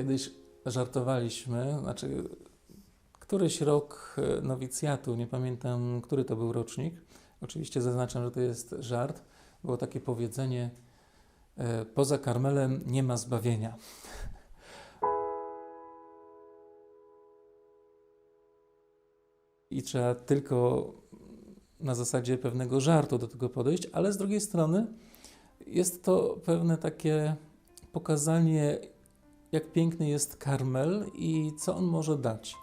Kiedyś żartowaliśmy, znaczy któryś rok e, nowicjatu, nie pamiętam, który to był rocznik. Oczywiście zaznaczam, że to jest żart. Było takie powiedzenie: e, Poza karmelem nie ma zbawienia. I trzeba tylko na zasadzie pewnego żartu do tego podejść, ale z drugiej strony jest to pewne takie pokazanie, jak piękny jest karmel i co on może dać.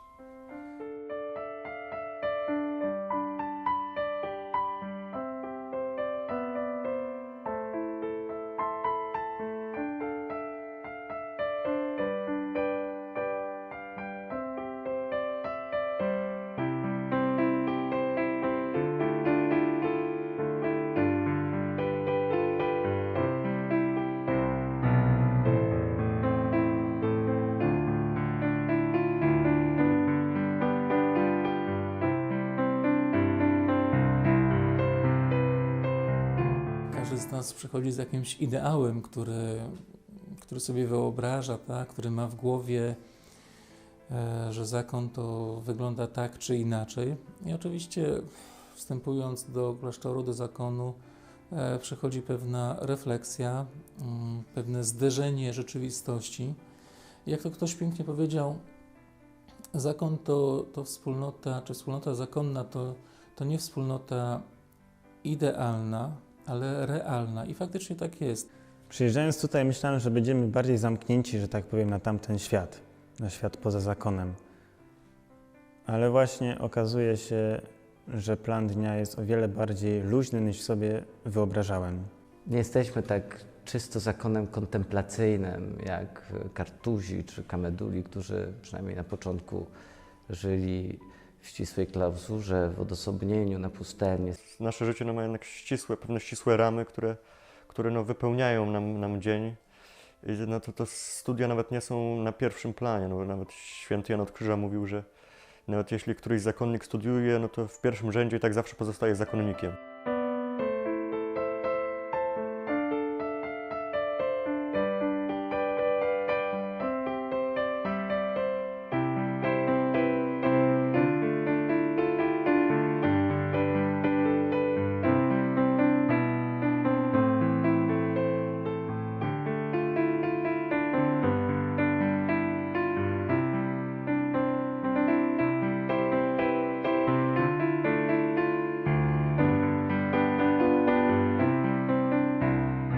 Nas przychodzi z jakimś ideałem, który, który sobie wyobraża, tak? który ma w głowie, e, że zakon to wygląda tak czy inaczej. I oczywiście, wstępując do klasztoru, do zakonu, e, przychodzi pewna refleksja, mm, pewne zderzenie rzeczywistości. Jak to ktoś pięknie powiedział, zakon to, to wspólnota, czy wspólnota zakonna to, to nie wspólnota idealna, ale realna. I faktycznie tak jest. Przyjeżdżając tutaj myślałem, że będziemy bardziej zamknięci, że tak powiem, na tamten świat, na świat poza zakonem. Ale właśnie okazuje się, że plan dnia jest o wiele bardziej luźny niż sobie wyobrażałem. Nie jesteśmy tak czysto zakonem kontemplacyjnym, jak Kartuzi czy Kameduli, którzy przynajmniej na początku żyli w ścisłej klauzurze, w odosobnieniu, na pustelni. Nasze życie no, ma jednak ścisłe, pewne ścisłe ramy, które, które no, wypełniają nam, nam dzień. I no, to, to studia nawet nie są na pierwszym planie. No, nawet święty Jan od Krzyża mówił, że nawet jeśli któryś zakonnik studiuje, no to w pierwszym rzędzie i tak zawsze pozostaje zakonnikiem.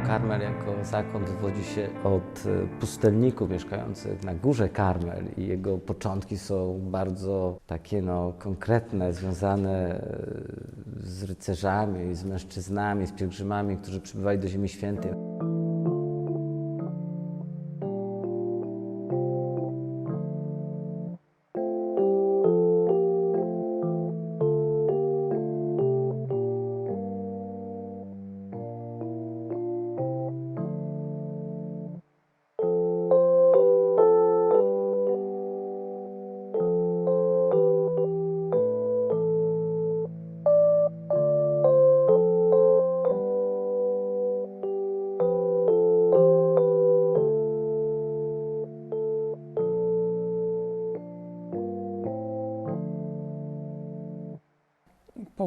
Karmel jako zakon wywodzi się od e, pustelników mieszkających na górze Karmel i jego początki są bardzo takie no, konkretne, związane e, z rycerzami, z mężczyznami, z pielgrzymami, którzy przybywali do Ziemi Świętej.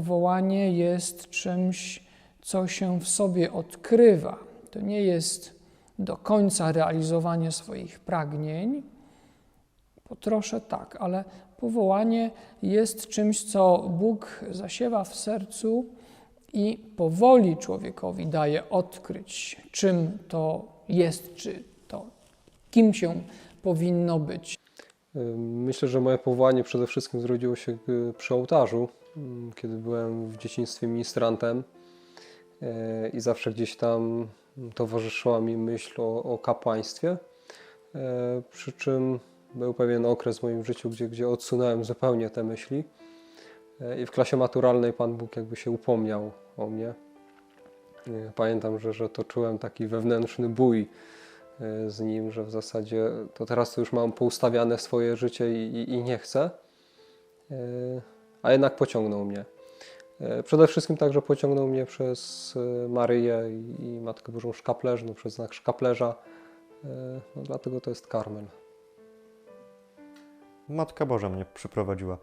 Powołanie jest czymś, co się w sobie odkrywa. To nie jest do końca realizowanie swoich pragnień, po trosze tak, ale powołanie jest czymś, co Bóg zasiewa w sercu i powoli człowiekowi daje odkryć, czym to jest, czy to, kim się powinno być. Myślę, że moje powołanie przede wszystkim zrodziło się y, przy ołtarzu, kiedy byłem w dzieciństwie ministrantem e, i zawsze gdzieś tam towarzyszyła mi myśl o, o kapłaństwie. E, Przy czym był pewien okres w moim życiu, gdzie, gdzie odsunąłem zupełnie te myśli. I w klasie maturalnej Pan Bóg jakby się upomniał o mnie. Pamiętam, że, że to czułem taki wewnętrzny bój z nim, że w zasadzie to teraz to już mam poustawiane swoje życie i, i, i nie chcę, E, a jednak pociągnął mnie. E, Przede wszystkim także pociągnął mnie przez Maryję i, Matkę Bożą Szkaplerzną, przez znak szkaplerza, no, dlatego to jest karmel. Matka Boża mnie przyprowadziła.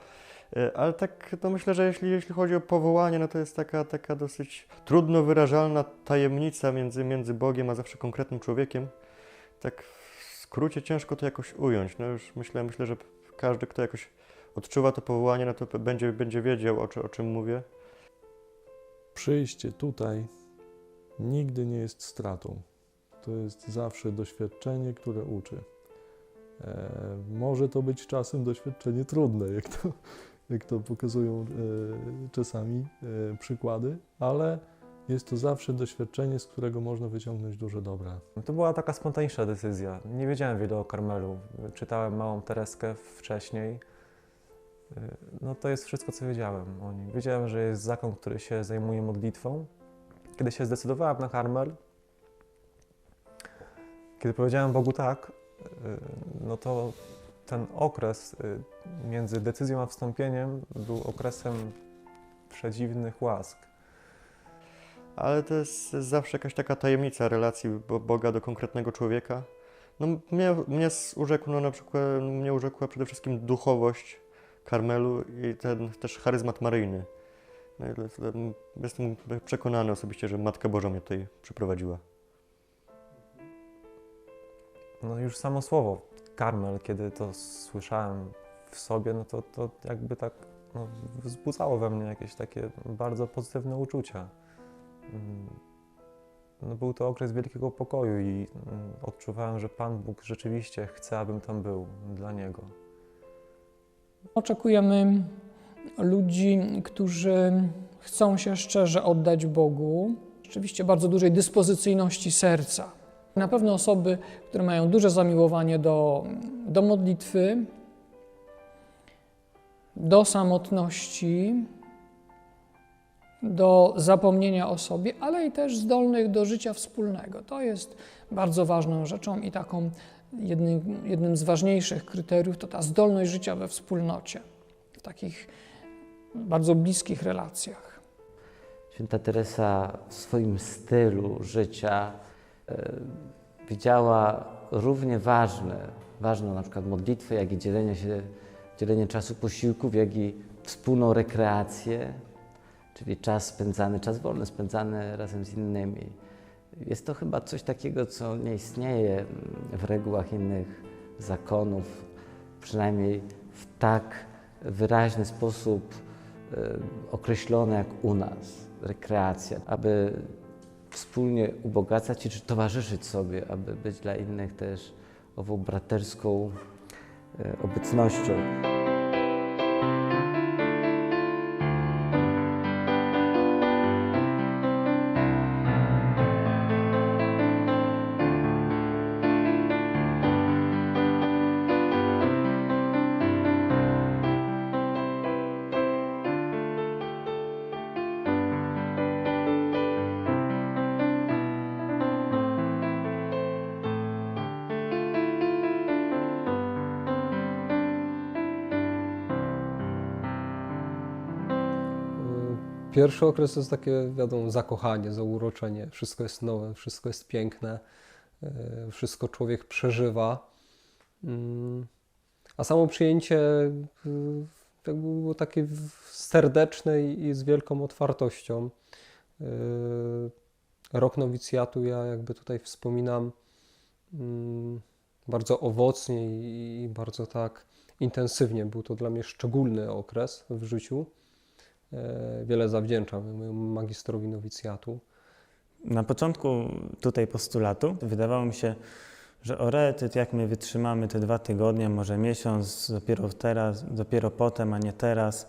Ale tak, no myślę, że jeśli, jeśli chodzi o powołanie, no to jest taka, taka dosyć trudno wyrażalna tajemnica między, między Bogiem a zawsze konkretnym człowiekiem. Tak w skrócie ciężko to jakoś ująć. No już myślę, myślę, że każdy, kto jakoś odczuwa to powołanie, no to będzie, będzie wiedział, o, o czym mówię. Przyjście tutaj nigdy nie jest stratą. To jest zawsze doświadczenie, które uczy. E, może to być czasem doświadczenie trudne, jak to, jak to pokazują e, czasami e, przykłady, ale jest to zawsze doświadczenie, z którego można wyciągnąć duże dobra. To była taka spontaniczna decyzja. Nie wiedziałem wiele o Karmelu. Czytałem małą Tereskę wcześniej. Y, No to jest wszystko, co wiedziałem o nim. Wiedziałem, że jest zakon, który się zajmuje modlitwą. Kiedy się zdecydowałem na Karmel, kiedy powiedziałem Bogu tak, y, no to ten okres y, między decyzją a wstąpieniem był okresem przedziwnych łask. Ale to jest zawsze jakaś taka tajemnica relacji Bo- Boga do konkretnego człowieka. No, mnie, mnie no, na przykład, mnie urzekła przede wszystkim duchowość Karmelu i ten też charyzmat maryjny. No, jestem przekonany osobiście, że Matka Boża mnie tutaj przyprowadziła. No już samo słowo karmel, kiedy to słyszałem w sobie, no to, to jakby tak no, wzbudzało we mnie jakieś takie bardzo pozytywne uczucia. Mm, No, był to okres wielkiego pokoju i mm, odczuwałem, że Pan Bóg rzeczywiście chce, abym tam był dla Niego. Oczekujemy ludzi, którzy chcą się szczerze oddać Bogu, rzeczywiście bardzo dużej dyspozycyjności serca. Na pewno osoby, które mają duże zamiłowanie do, do modlitwy, do samotności, do zapomnienia o sobie, ale i też zdolnych do życia wspólnego. To jest bardzo ważną rzeczą i taką jednym, jednym z ważniejszych kryteriów to ta zdolność życia we wspólnocie, w takich bardzo bliskich relacjach. Święta Teresa w swoim stylu życia e, widziała równie ważne, ważną na przykład modlitwę, jak i dzielenie się, dzielenie czasu posiłków, jak i wspólną rekreację, czyli czas spędzany, czas wolny spędzany razem z innymi. Jest to chyba coś takiego, co nie istnieje w regułach innych zakonów, przynajmniej w tak wyraźny sposób e, określone jak u nas. Rekreacja, aby wspólnie ubogacać się czy towarzyszyć sobie, aby być dla innych też ową braterską e, obecnością. Pierwszy okres to jest takie, wiadomo, zakochanie, zauroczenie. Wszystko jest nowe, wszystko jest piękne, y, wszystko człowiek przeżywa. Mm, A samo przyjęcie jakby było takie serdeczne i z wielką otwartością. Y, Rok nowicjatu ja jakby tutaj wspominam mm, bardzo owocnie i bardzo tak intensywnie. Był to dla mnie szczególny okres w życiu. E, Wiele zawdzięczam mojemu magistrowi nowicjatu. Na początku tutaj postulatu wydawało mi się, że oretyt, jak my wytrzymamy te dwa tygodnie, może miesiąc, dopiero teraz, dopiero potem, a nie teraz.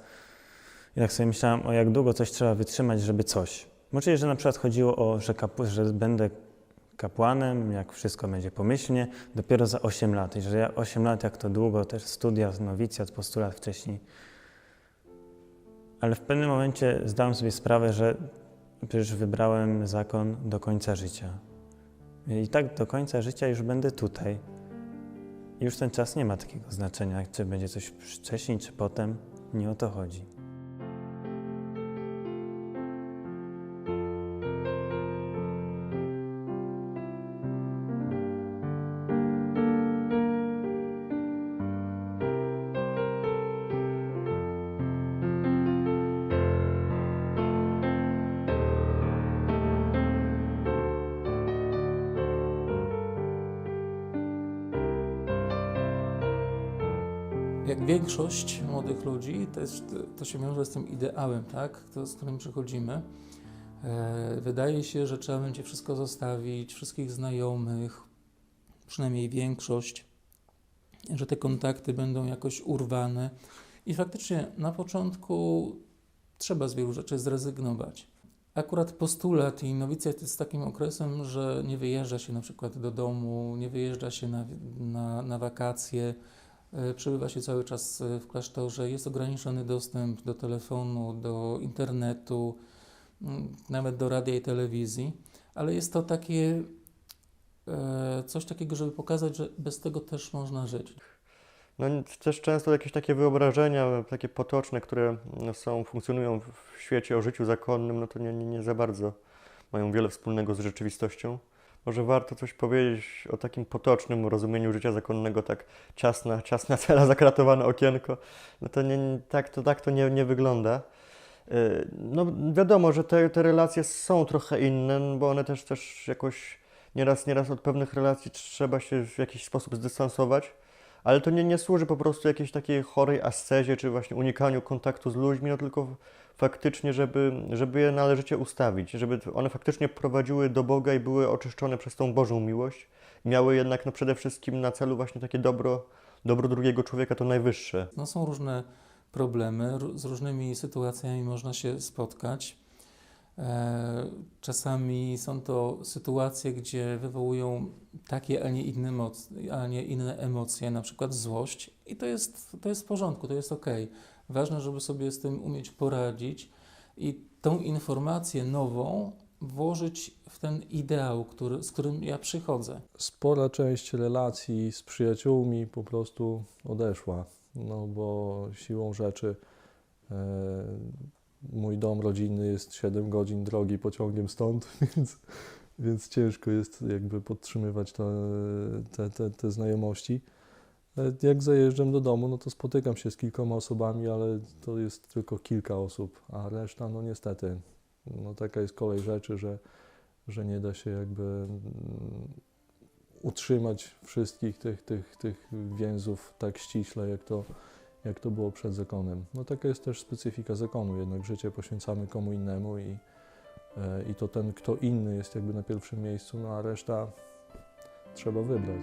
I tak sobie myślałem, o jak długo coś trzeba wytrzymać, żeby coś. Może że na przykład chodziło o, że, kapu, że będę kapłanem, jak wszystko będzie pomyślnie, dopiero za 8 lat. I że ja 8 lat, jak to długo, też studia, nowicjat, postulat wcześniej. Ale w pewnym momencie zdałem sobie sprawę, że przecież wybrałem zakon do końca życia. I tak do końca życia już będę tutaj. Już ten czas nie ma takiego znaczenia, czy będzie coś wcześniej, czy potem. Nie o to chodzi. Większość młodych ludzi, to, się wiąże z tym ideałem, tak? to, z którym przychodzimy. E, Wydaje się, że trzeba będzie wszystko zostawić, wszystkich znajomych, przynajmniej większość, że te kontakty będą jakoś urwane. I faktycznie na początku trzeba z wielu rzeczy zrezygnować. Akurat postulat i nowicjat jest takim okresem, że nie wyjeżdża się na przykład do domu, nie wyjeżdża się na, na, na wakacje, przebywa się cały czas e, w klasztorze, jest ograniczony dostęp do telefonu, do internetu, mm, nawet do radia i telewizji, ale jest to takie e, coś takiego, żeby pokazać, że bez tego też można żyć. No też często jakieś takie wyobrażenia, takie potoczne, które no, są, funkcjonują w świecie o życiu zakonnym, no to nie, nie, nie za bardzo mają wiele wspólnego z rzeczywistością. Może warto coś powiedzieć o takim potocznym rozumieniu życia zakonnego, tak ciasna, ciasna cela, zakratowane okienko. No to nie, tak to, tak to nie, nie wygląda. Yy, No wiadomo, że te, te relacje są trochę inne, no bo one też, też jakoś nieraz, nieraz od pewnych relacji trzeba się w jakiś sposób zdystansować. Ale to nie, nie służy po prostu jakiejś takiej chorej ascezie, czy właśnie unikaniu kontaktu z ludźmi, no tylko faktycznie, żeby, żeby je należycie ustawić, żeby one faktycznie prowadziły do Boga i były oczyszczone przez tą Bożą miłość. Miały jednak no, przede wszystkim na celu właśnie takie dobro, dobro drugiego człowieka, to najwyższe. No, są różne problemy, z różnymi sytuacjami można się spotkać. E, Czasami są to sytuacje, gdzie wywołują takie, a nie inne, moc- a nie inne emocje, na przykład złość, i to jest, to jest w porządku, to jest ok. Ważne, żeby sobie z tym umieć poradzić i tą informację nową włożyć w ten ideał, który, z którym ja przychodzę. Spora część relacji z przyjaciółmi po prostu odeszła, no bo siłą rzeczy e, mój dom rodzinny jest 7 godzin drogi pociągiem stąd, więc, więc ciężko jest jakby podtrzymywać te, te, te, te znajomości. Jak zajeżdżam do domu, no to spotykam się z kilkoma osobami, ale to jest tylko kilka osób, a reszta, no niestety, no taka jest kolej rzeczy, że, że nie da się jakby mm, utrzymać wszystkich tych, tych, tych więzów tak ściśle, jak to, jak to było przed zakonem. No taka jest też specyfika zakonu, jednak życie poświęcamy komu innemu i, e, i to ten kto inny jest jakby na pierwszym miejscu, no a reszta trzeba wybrać.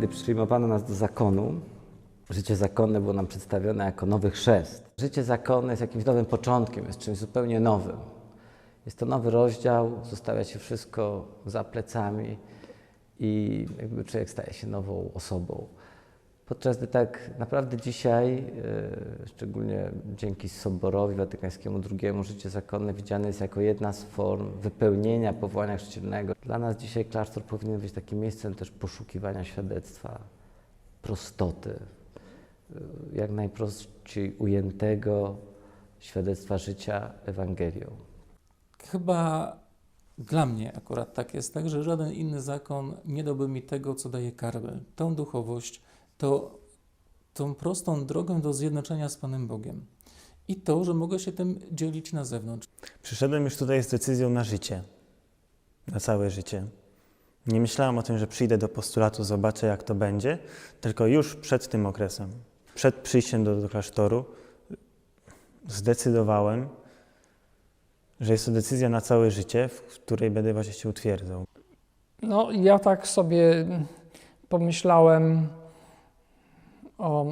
Kiedy przyjmowano nas do zakonu, życie zakonne było nam przedstawione jako nowy chrzest. Życie zakonne jest jakimś nowym początkiem, jest czymś zupełnie nowym. Jest to nowy rozdział, zostawia się wszystko za plecami i jakby człowiek staje się nową osobą. Podczas gdy tak naprawdę dzisiaj, e, szczególnie dzięki Soborowi Watykańskiemu II, życie zakonne widziane jest jako jedna z form wypełnienia powołania chrzcielnego. Dla nas dzisiaj klasztor powinien być takim miejscem też poszukiwania świadectwa, prostoty, y, jak najprościej ujętego świadectwa życia Ewangelią. Chyba dla mnie akurat tak jest, tak, że żaden inny zakon nie dałby mi tego, co daje karmel. Tą duchowość, to, tą prostą drogę do zjednoczenia z Panem Bogiem. I to, że mogę się tym dzielić na zewnątrz. Przyszedłem już tutaj z decyzją na życie, na całe życie. Nie myślałem o tym, że przyjdę do postulatu, zobaczę jak to będzie, tylko już przed tym okresem, przed przyjściem do, do klasztoru, zdecydowałem, że jest to decyzja na całe życie, w której będę właśnie się utwierdzał. No, ja tak sobie pomyślałem o,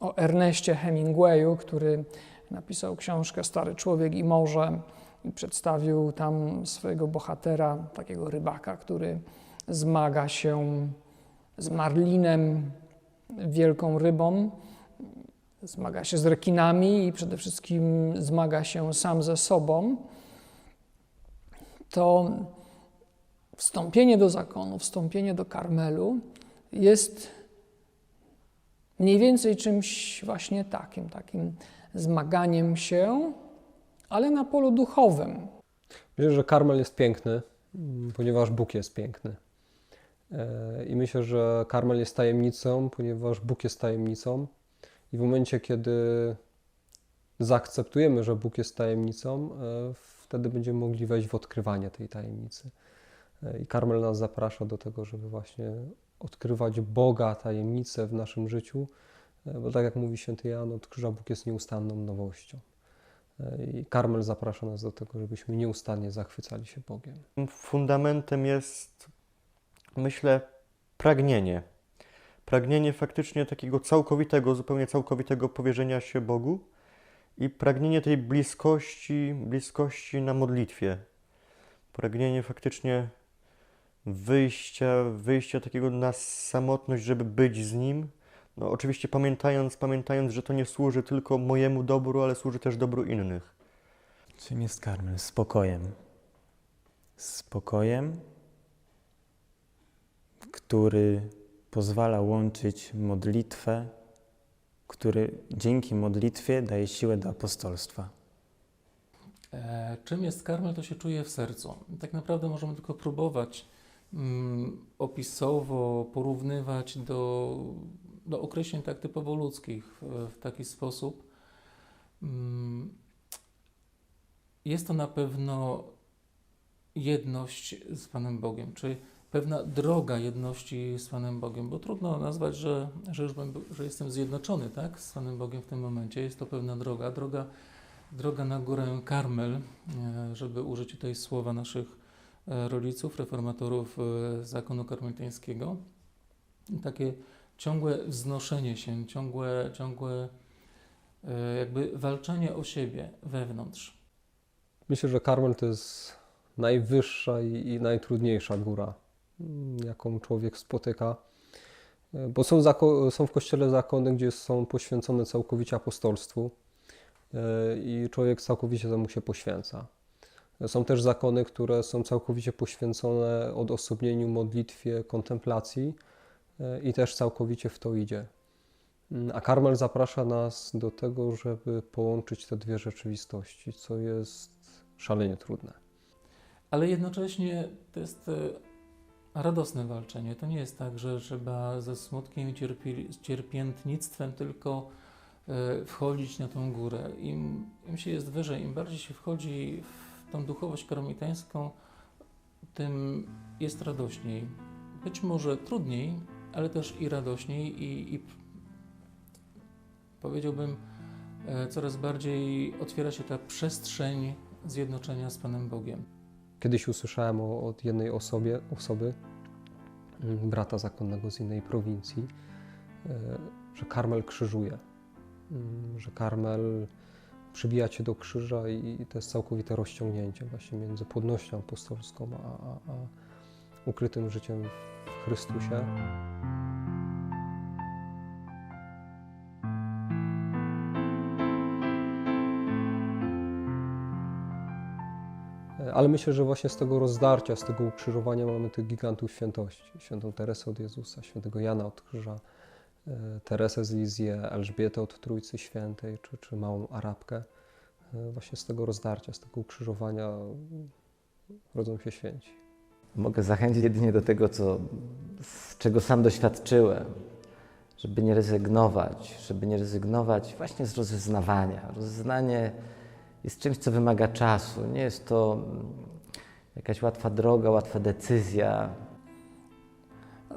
o Erneście Hemingwayu, który napisał książkę Stary Człowiek i Morze i przedstawił tam swojego bohatera, takiego rybaka, który zmaga się z marlinem, wielką rybą, zmaga się z rekinami i przede wszystkim zmaga się sam ze sobą. To wstąpienie do zakonu, wstąpienie do karmelu jest mniej więcej czymś właśnie takim, takim zmaganiem się, ale na polu duchowym. Myślę, że karmel jest piękny, mm, ponieważ Bóg jest piękny. E, I myślę, że karmel jest tajemnicą, ponieważ Bóg jest tajemnicą. I w momencie, kiedy zaakceptujemy, że Bóg jest tajemnicą, e, wtedy będziemy mogli wejść w odkrywanie tej tajemnicy. E, I karmel nas zaprasza do tego, żeby właśnie odkrywać Boga, tajemnicę w naszym życiu, e, bo tak jak mówi święty Jan, od krzyża Bóg jest nieustanną nowością. E, I karmel zaprasza nas do tego, żebyśmy nieustannie zachwycali się Bogiem. Fundamentem jest, myślę, pragnienie. Pragnienie faktycznie takiego całkowitego, zupełnie całkowitego powierzenia się Bogu i pragnienie tej bliskości, bliskości na modlitwie. Pragnienie faktycznie wyjścia, wyjścia takiego na samotność, żeby być z Nim. No, oczywiście pamiętając, pamiętając, że to nie służy tylko mojemu dobru, ale służy też dobru innych. Czym jest karmel? Spokojem. Spokojem, który pozwala łączyć modlitwę, który dzięki modlitwie daje siłę do apostolstwa. E, czym jest karmel, to się czuje w sercu. Tak naprawdę możemy tylko próbować opisowo porównywać do, do określeń tak typowo ludzkich w, taki sposób. Mm, jest to na pewno jedność z Panem Bogiem, czy pewna droga jedności z Panem Bogiem, bo trudno nazwać, że, że, już bym, że jestem zjednoczony tak, z Panem Bogiem w tym momencie. Jest to pewna droga, droga, droga na górę Karmel, e, żeby użyć tutaj słowa naszych rodziców, reformatorów e, zakonu karmelitańskiego. Takie ciągłe wznoszenie się, ciągłe, ciągłe jakby walczenie o siebie wewnątrz. Myślę, że karmel to jest najwyższa i, najtrudniejsza góra, mm, jaką człowiek spotyka. E, Bo są, są w kościele zakony, gdzie są poświęcone całkowicie apostolstwu e, i człowiek całkowicie temu się poświęca. Są też zakony, które są całkowicie poświęcone odosobnieniu, modlitwie, kontemplacji e, i też całkowicie w to idzie. Mm, A karmel zaprasza nas do tego, żeby połączyć te dwie rzeczywistości, co jest szalenie trudne. Ale jednocześnie to jest e, radosne walczenie. To nie jest tak, że trzeba ze smutkiem i cierpi, cierpiętnictwem tylko e, wchodzić na tą górę. Im, Im się jest wyżej, im bardziej się wchodzi w tą duchowość karmelitańską, tym jest radośniej. Być może trudniej, ale też i radośniej i, i powiedziałbym, e, coraz bardziej otwiera się ta przestrzeń zjednoczenia z Panem Bogiem. Kiedyś usłyszałem o, od jednej osobie, osoby, mm, brata zakonnego z innej prowincji, e, że karmel krzyżuje, Mm, że karmel przybija cię do krzyża i, i to jest całkowite rozciągnięcie właśnie między płodnością apostolską a, a, a ukrytym życiem w Chrystusie. E, Ale myślę, że właśnie z tego rozdarcia, z tego ukrzyżowania mamy tych gigantów świętości. Świętą Teresę od Jezusa, świętego Jana od Krzyża, Teresę z Lizję, Elżbietę od Trójcy Świętej, czy, czy małą Arabkę. E, Właśnie z tego rozdarcia, z tego ukrzyżowania rodzą się święci. Mogę zachęcić jedynie do tego, co, z czego sam doświadczyłem, żeby nie rezygnować, żeby nie rezygnować właśnie z rozeznawania. Rozeznanie jest czymś, co wymaga czasu. Nie jest to jakaś łatwa droga, łatwa decyzja.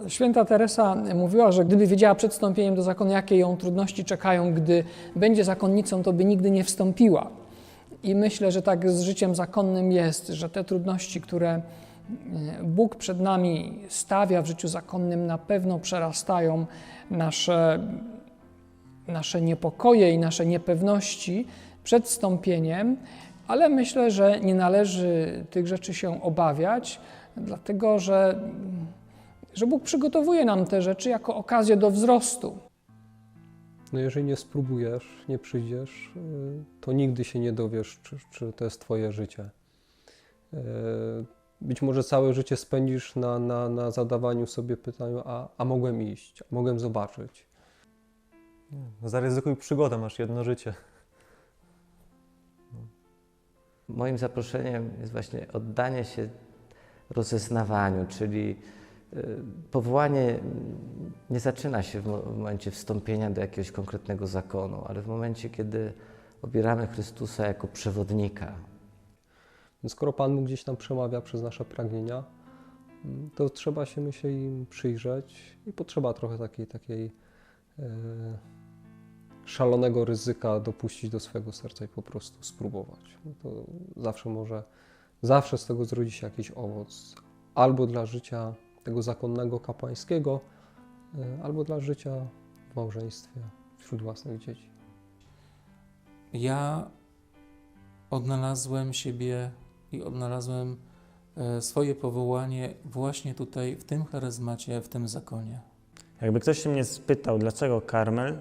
Święta Teresa mówiła, że gdyby wiedziała przed wstąpieniem do zakonu, jakie ją trudności czekają, gdy będzie zakonnicą, to by nigdy nie wstąpiła. I myślę, że tak z życiem zakonnym jest, że te trudności, które e, Bóg przed nami stawia w życiu zakonnym, na pewno przerastają nasze, nasze niepokoje i nasze niepewności przed wstąpieniem, ale myślę, że nie należy tych rzeczy się obawiać, dlatego że że Bóg przygotowuje nam te rzeczy jako okazję do wzrostu. No jeżeli nie spróbujesz, nie przyjdziesz, y, to nigdy się nie dowiesz, czy, czy to jest Twoje życie. Y, Być może całe życie spędzisz na, na, na zadawaniu sobie pytania, a, a mogłem iść, a mogłem zobaczyć. Zaryzykuj przygodę, masz jedno życie. Moim zaproszeniem jest właśnie oddanie się rozeznawaniu, czyli powołanie nie zaczyna się w mo- w momencie wstąpienia do jakiegoś konkretnego zakonu, ale w momencie, kiedy obieramy Chrystusa jako przewodnika. Więc skoro Pan gdzieś tam przemawia przez nasze pragnienia, mm, to trzeba się, myślę, im przyjrzeć i potrzeba trochę takiej, takiej e, szalonego ryzyka dopuścić do swojego serca i po prostu spróbować. No to zawsze może, zawsze z tego zrodzi się jakiś owoc. Albo dla życia tego zakonnego, kapłańskiego, e, albo dla życia w małżeństwie wśród własnych dzieci. Ja odnalazłem siebie i odnalazłem e, swoje powołanie właśnie tutaj, w tym charyzmacie, w tym zakonie. Jakby ktoś się mnie spytał, dlaczego Karmel,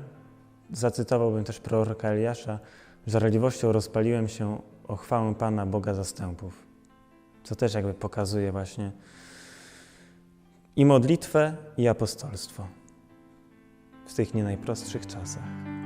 zacytowałbym też proroka Eliasza, żarliwością rozpaliłem się o chwałę Pana Boga zastępów. Co też jakby pokazuje właśnie i modlitwę, i apostolstwo w tych nie najprostszych czasach.